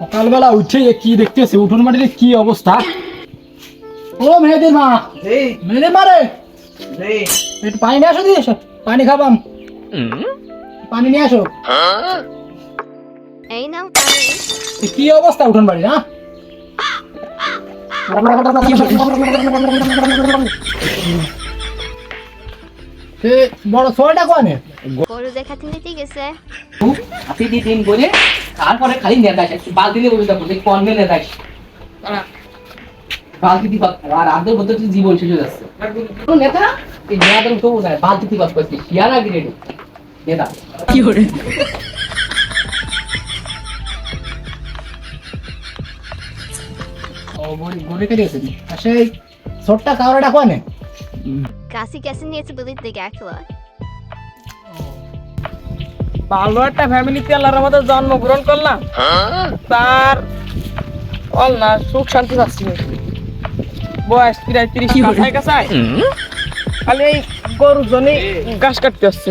সকালবেলা উঠে এ কি দেখতেছে? উঠোন মাটিতে কি অবস্থা? ও মেয়েদের মা। মেয়েদের মা রে। একটু পানি নিয়ে আসো দিয়ে পানি খাবাম। পানি নিয়ে আসো। এই নাও পানি। কি অবস্থা উঠোন বাড়ি না এ বড় সোয়াটা কোয়ানে গরু দেখাতে নিতে গেছে। দিয়ে দিন করে তারপরে খালি বালতি দিয়ে বালতি দিবা আর আদর মধ্যে তো জীবন শেষ হয়ে যাচ্ছে। নেতা এই নেতাদের তো বোঝায় বালতি দিবা করছে শিয়ারা গ্রেড নেতা। কি করে? ভালো একটা ফ্যামিলিতে আল্লাহর আমাদের জন্মগ্রহণ করলাম। তার অল না সুখ শান্তি পাচ্ছি বয়স প্রায় তিরিশ কাছায় কাছায় খালি এই গরুর জন্যই ঘাস কাটতে আসছে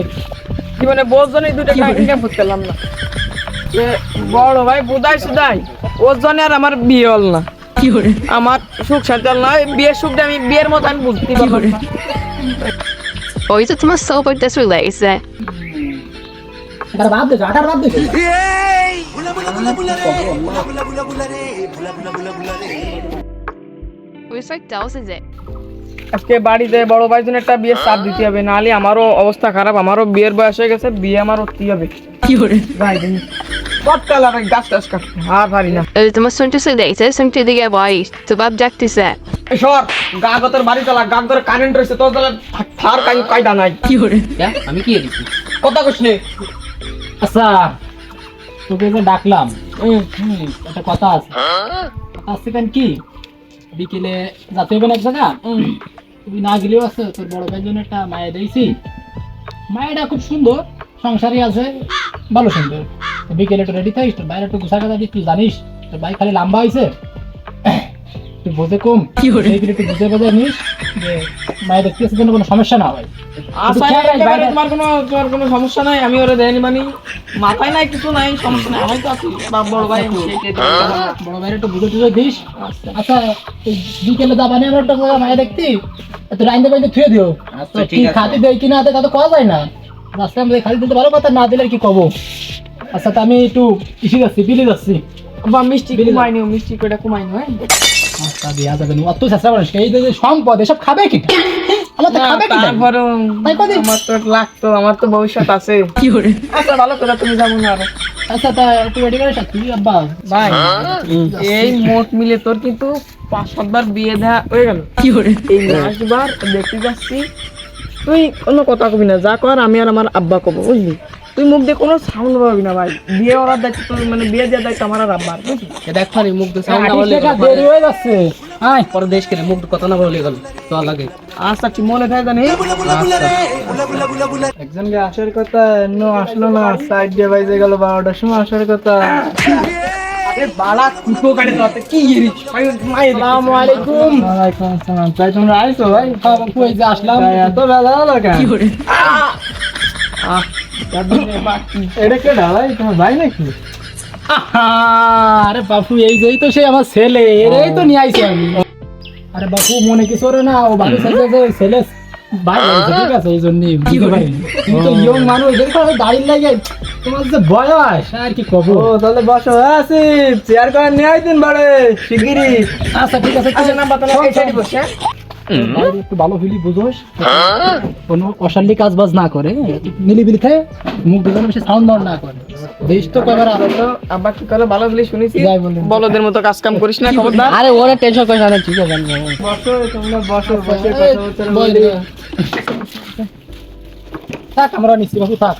জীবনে বোর জন্যই দুটো ইনকাম করতে পারলাম না। বড় ভাই বুদাই সুদাই ওর জন্য আর আমার বিয়ে হল না। কি করে আমার সুখ শান্তি হল না। বিয়ের সুখটা আমি বিয়ের মতো আমি বুঝতে পারব না। ওই তো তোমার সোপার দেশ রয়েছে দেখো আটার দেখো আজকে বাড়িতে বড় ভাই জন্য একটা বিয়ের চাপ দিতে হবে নাহলে আমারও অবস্থা খারাপ আমারও বিয়ের বয়স হয়ে গেছে বিয়ে আমার হতে হবে? কি করে? যাই দিন কতটা লাগে গাছ টাছ কাটতে আর পারি না। ওই তোমার শুনতে শুনতে শুনতে দিকে বই তো বাপ ডাকতেছে সর গাগতের বাড়ি চালা গাগতের কারেন্ট রয়েছে তোর তাহলে থার কাই কায়দা নাই। কি করে? আমি কি কথা আচ্ছা তোকে যে ডাকলাম হুম, একটা কথা আছে। কথা আছে কেন কি? বিকেলে যাতে হবে না এক জায়গা? তুমি না গেলেও আছে তোর বড় ভাইয়ের জন্য একটা মায়া দিয়েছি। মায়াটা খুব সুন্দর সংসারই আছে ভালো সুন্দর। তো বিকেলে একটু রেডি থাকিস তোর বাইরে একটু গুছা কথা দিস তুই জানিস তোর বাইক খালি লম্বা হয়েছে তুই বোঝে কম। কি করে? একটু বুঝে বুঝে নিস যে মায়া দেখতে আসে যেন কোনো সমস্যা না হয়। আচ্ছা তোমার কোনো তোমার কোনো সমস্যা নাই আমি ওরে দেয়নি মানে। মাথায় নাই কিছু নাই সমস্যা নাই আমি তো আছি। বাপ বড় ভাই দেখি। বড় ভাইয়ের একটু বুঝে টুঝে দিস। আচ্ছা। এই বিকেলে একটা জায়গায় মায়া দেখতি? তো রাইন্দে বাইন্দে থুয়ে দিও। আচ্ছা, কি আছে। খাতে দেয় কি না তা তো কওয়া যায় না। রাস্তায় আমাদের খালি দিতে ভালো কথা না দিলে কি কব? আচ্ছা তো আমি একটু ইসে যাচ্ছি বিলে যাচ্ছি। বা মিষ্টি কুমাই নিও মিষ্টি করে কুমাই নিও হ্যাঁ? আচ্ছা দেওয়া যাবে না। অত চেষ্টা করিস এই যে সম্পদ এসব খাবে কি? আমার তো খাবে কি তারপরেও তাই? কদি? আমার তো লাগতো আমার তো ভবিষ্যৎ আছে। কি করে? আচ্ছা ভালো করে তুমি যাব না আরও। আচ্ছা তা একটু রেডি করে থাকবি আব্বা ভাই। এই মোট মিলে তোর কিন্তু পাঁচ সাতবার বিয়ে দেওয়া হয়ে গেল। কি করে? এই লাস্ট দেখতে যাচ্ছি তুই কোনো কথা কবি না যা কর আমি আর আমার আব্বা কব বুঝলি? তুই মুখ দিয়ে কোনো সাউন্ড পাবি না ভাই। বিয়ে ওরার দায়িত্ব তোর মানে বিয়ে দেওয়ার দায়িত্ব আমার আর আব্বার দেখ ফানি মুখ দিয়ে না আটিশ দেরি হয়ে যাচ্ছে। আয় পরে দেশ কেন মুখ দিয়ে কথা না বলে গেল চল লাগে আচ্ছা ঠিক মনে থাকে জানি একজন একজনকে আসার কথা এন্ন আসলো না সাইড দিয়ে বাইজে গেল বারোটার সময় আসার কথা। আরে বালা কুটো কাটে তো কি গিরি আসসালামু আলাইকুম। ওয়ালাইকুম আসসালাম। তাই তোমরা আইছো ভাই? বাবু এই যে আসলাম এত বেলা হলো কেন? কি করে? এটা কে ভাই তোমার ভাই নাকি? আরে বাপু এই যেই তো সে আমার ছেলে এরই তো নিয়ে আইছি আমি। আরে বাপু মনে কিছু ওরে না ও বাড়ি সাথে যে ছেলে ভাই ঠিক আছে এই জন্য বুঝতে পারি কিন্তু ইয়ং মানুষ এরকম দাঁড়িয়ে লাগে তোমার যে বয়স আর কি কব? ও তাহলে বসো। আছি চেয়ার করে নিয়ে আইতেন বাড়ে শিগগিরি আচ্ছা ঠিক আছে আচ্ছা না বাতালা এই সাইডে বসে হ্যাঁ? বাইরে একটু ভালো ফিলি বুঝোস। কোনো অশান্তি কাজ বাজ না করে নিলিবিলি থাকে মুখ দুজনে বেশি সাউন্ড না করে। দেশ তো কবার আব্বা কি করে ভালো বলে শুনেছি? যাই বলেন। বলদের মতো কাজ কাম করিস না খবরদার। আরে ওরা টেনশন করিস না ঠিক আছে বসো তোমরা বসো বসে কথা বলতে। থাক আমরা নিচ্ছি বাবু থাক।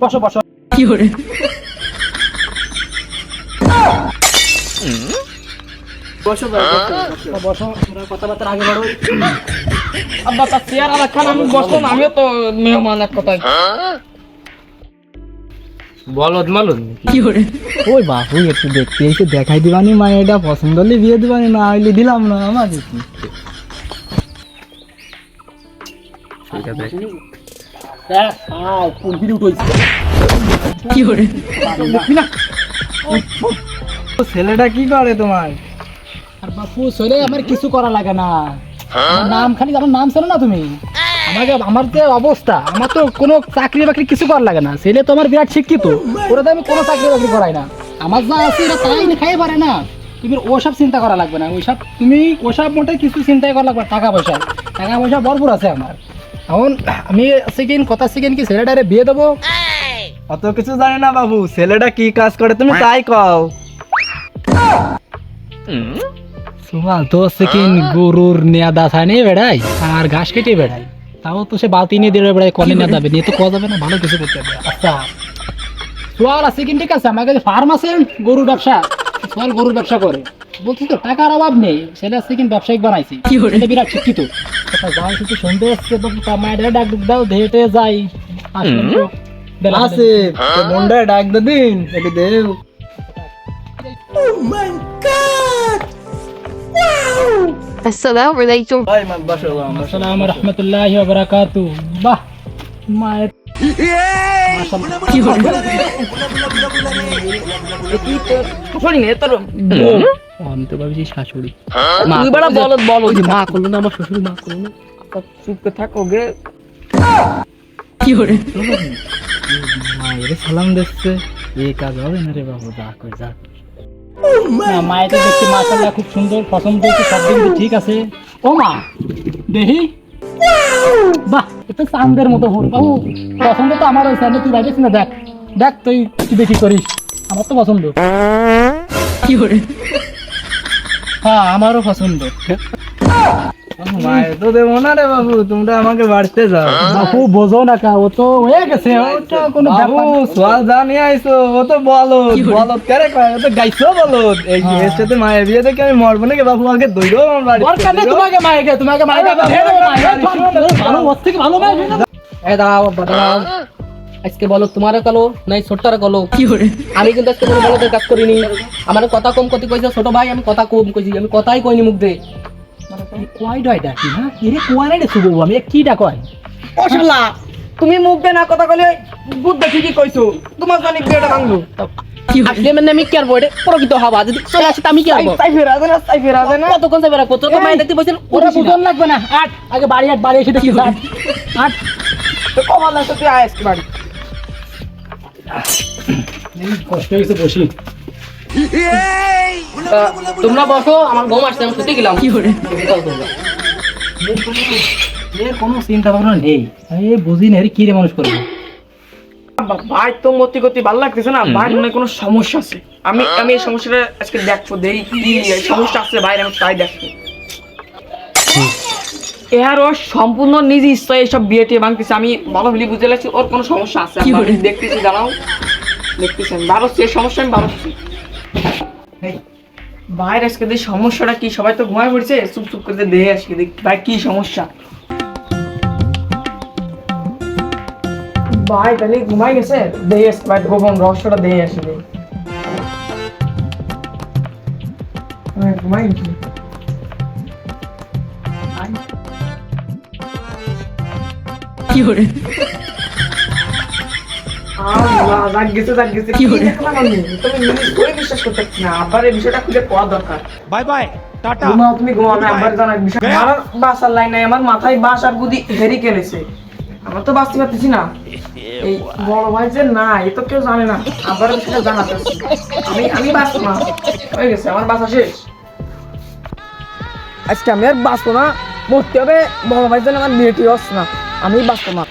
বসো বসো। বসো ভাই, বসো, বসো। বসো তোমরা কথাবার্তা আগে বাড়ো। আব্বা তার চেয়ার আর একখান আমি বসলাম আমিও তো মেহমান এক কথায়। বলদ মালদ ওই বাবু একটু দেখতে এসে দেখাই দিবানি মানে এটা পছন্দ হলে বিয়ে দিবানি না হইলে দিলাম না আমার কি ঠিক আছে ছেলেটা কি করে তোমার আর বাপু চলে আমার কিছু করা লাগে না। আমার নাম খালি আমার নাম ছিল না তুমি? আমাকে আমার যে অবস্থা আমার তো কোনো চাকরি বাকরি কিছু করা লাগে না। ছেলে তো আমার বিরাট শিক্ষিত। ওরা তো আমি কোনো চাকরি বাকরি করাই না। আমার যা আছে এটা তাই না খাই পারে না। তুমি ওসব চিন্তা করা লাগবে না। ওইসব তুমি ওসব মোটে কিছু চিন্তাই করা লাগবে টাকা পয়সা। টাকা পয়সা ভরপুর আছে আমার। এখন আমি সেকেন্ড কথা সেকেন্ড কি ছেলেটারে বিয়ে দেবো? অত কিছু জানি না বাবু। ছেলেটা কি কাজ করে তুমি তাই কও। সোমাল তো গরুর নেয়াদা থায় নিয়ে বেড়াই আর ঘাস কেটে বেড়াই। তাও তো সে বালতি নিয়ে দিয়ে বেড়াই কলে নেওয়া যাবে নিয়ে তো কওয়া যাবে না ভালো কিছু করতে হবে। আচ্ছা। সোয়াল আছে কিন্তু ঠিক আছে? আমার কাছে ফার্ম আছে গরুর ব্যবসা সোয়াল গরুর ব্যবসা করে। বলছি তো টাকার অভাব নেই ছেলে আছে কিন্তু ব্যবসায়িক বানাইছি। ছেলে বিরাট শিক্ষিত। যাই কিছু শুনতে আসছে মায়ের ডাক দাও ধেটে যাই। বেলা আছে মন্ডা ডাক দে দিন এটি দেও। না আমার শ্বশুর মা করল না চুপ করে থাকো গে মায়ের সালাম দিচ্ছে এই কাজ হবে না রে বাবু যা কই যা। না মায়ের দেখতে মাশাআল্লাহ খুব সুন্দর পছন্দ হয়েছে সব কিন্তু ঠিক আছে। ও মা দেখি। বাহ এটা চাঁদের মতো ফুল। বাবু পছন্দ তো আমার হয়েছে তুই ভাবিস না দেখ। দেখ তুই কি দেখি করিস। আমার তো পছন্দ। হ্যাঁ আমারও পছন্দ। তো দেবো না রে বাবু তোমরা আমাকে বাড়তে যাও। বাবু বোঝো না কা ও তো হয়ে গেছে ওটা কোনো বাবু না। সোয়াল জানি আইছো ও তো বলদ বলদ করে কয় তো গাইছো বলদ। এই হ্যাঁ। এর সাথে মায়ের বিয়ে দেখে আমি মরবো নাকি? বাবু আগে দইরো আমার বাড়ি দরকার নেই তোমাকে মায়েকে তোমাকে মায়েকে আরে বাবা, ঢেলে দেবো, বাবা, মায়ের বাবা, ভালো ওর থেকে ভালো মায়ের এ দাঁড়াও দাঁড়াও আজকে বলো তোমার কলো নাই ছোট্টার কলো। আমি কিন্তু আজকে কোনো কাজ করিনি। আমার কথা কম কতি কইছে ছোট ভাই আমি কথা কম কইছি আমি কথাই কইনি মুখ দিয়ে। এই কয় ডয় ডাকি, হ্যাঁ? এরে কুয়া রে শুভ আমি কি ডাকয়? অশালা তুমি মুখ দে না কথা কইলে বুদ্ধ ঠিকই কইছো। তোমার জানি বিয়েটা ভাঙলো। আসলে মানে আমি কি করব এটা প্রকৃত হবা যদি চলে আসে আমি কি করব তাই ফেরা না তাই ফেরা না। কতক্ষণ যাবে রাখব? তো মায়ের দেখতে বলছেন ওরা বুঝন লাগবে না, আট, আগে বাড়ি আট, বাড়ি এসে দেখি, আট, আট। তো কমাল আছে তুই আয় আজকে বাড়ি। কষ্ট হয়েছে বসি। তোমরা বসো আমার ঘুম আসছে আমি শুতে গেলাম। কি করে? এর কোনো চিন্তা ভাবনা নেই। এ বুঝি না, কি রে মানুষ করবে? ভাই তো মতি গতি ভালো লাগতেছে না? ভাই মনে হয় কোনো সমস্যা আছে। আমি আমি এই সমস্যাটা আজকে দেখব দেই কি সমস্যা আছে। ভাই আমি তাই দেখব। এর ওর সম্পূর্ণ নিজ ইচ্ছা এসব বিয়ে টিয়ে ভাঙতেছে। আমি ভালো ভুলি বুঝে লাগছি ওর কোনো সমস্যা আছে। দেখতেছি জানাও দেখতেছি আমি ভাবছি এই সমস্যা আমি ভাবছি ভাইয়ের আজকে যে সমস্যাটা কি? সবাই তো ঘুমায় পড়ছে। চুপ চুপ করে দেখে আজকে দেখ, ভাই, কি সমস্যা? ভাই, তাহলে ঘুমাই গেছে? দেখে আসি ভাই গোপন রহস্যটা দেখে আসি দেখ ঘুমাই গেছে। কি করে ঘুমাও, তুমি ঘুমাও, বিষয়। আমার বাসার লাইন নাই, আমার মাথায় বাস আর গুদি হেরি কেনেছে আমার তো বাঁচতে পারতেছি না। এই বড় ভাই যে না এ তো কেউ জানে না। আবার বিষয়টা জানাতে আমি আমি বাঁচবো না। হয়ে গেছে আমার বাসা শেষ। আজকে আমি আর বাঁচবো না। মরতে হবে। বড় ভাই যেন আমার বিয়েটি হচ্ছে না। আমি বাঁচবো না।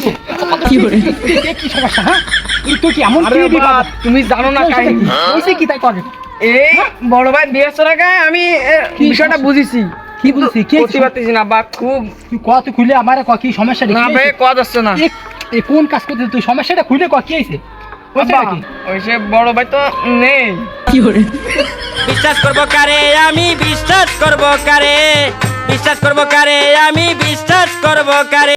কি সমস্যা, হ্যাঁ? এই কি এমন কি বিপদ? তুমি জানো না কাহিনী। হয়েছে কি তাই করে? এই বড় ভাই বিয়ে আমি বিষয়টা বুঝেছি। কি বুঝছি? কি করতে পারতেছি না বা খুব ক, তুই খুলে আমারে ক, কি সমস্যাটা না ভাই? কোয়া যাচ্ছে না। এ- এ কোন কাজ করতে তুই সমস্যাটা খুলে ক, কি নাকি? ওই সে বড় ভাই তো নেই। বিশ্বাস করব কারে? আমি বিশ্বাস করব কারে? বিশ্বাস করব কারে? আমি বিশ্বাস করব কারে?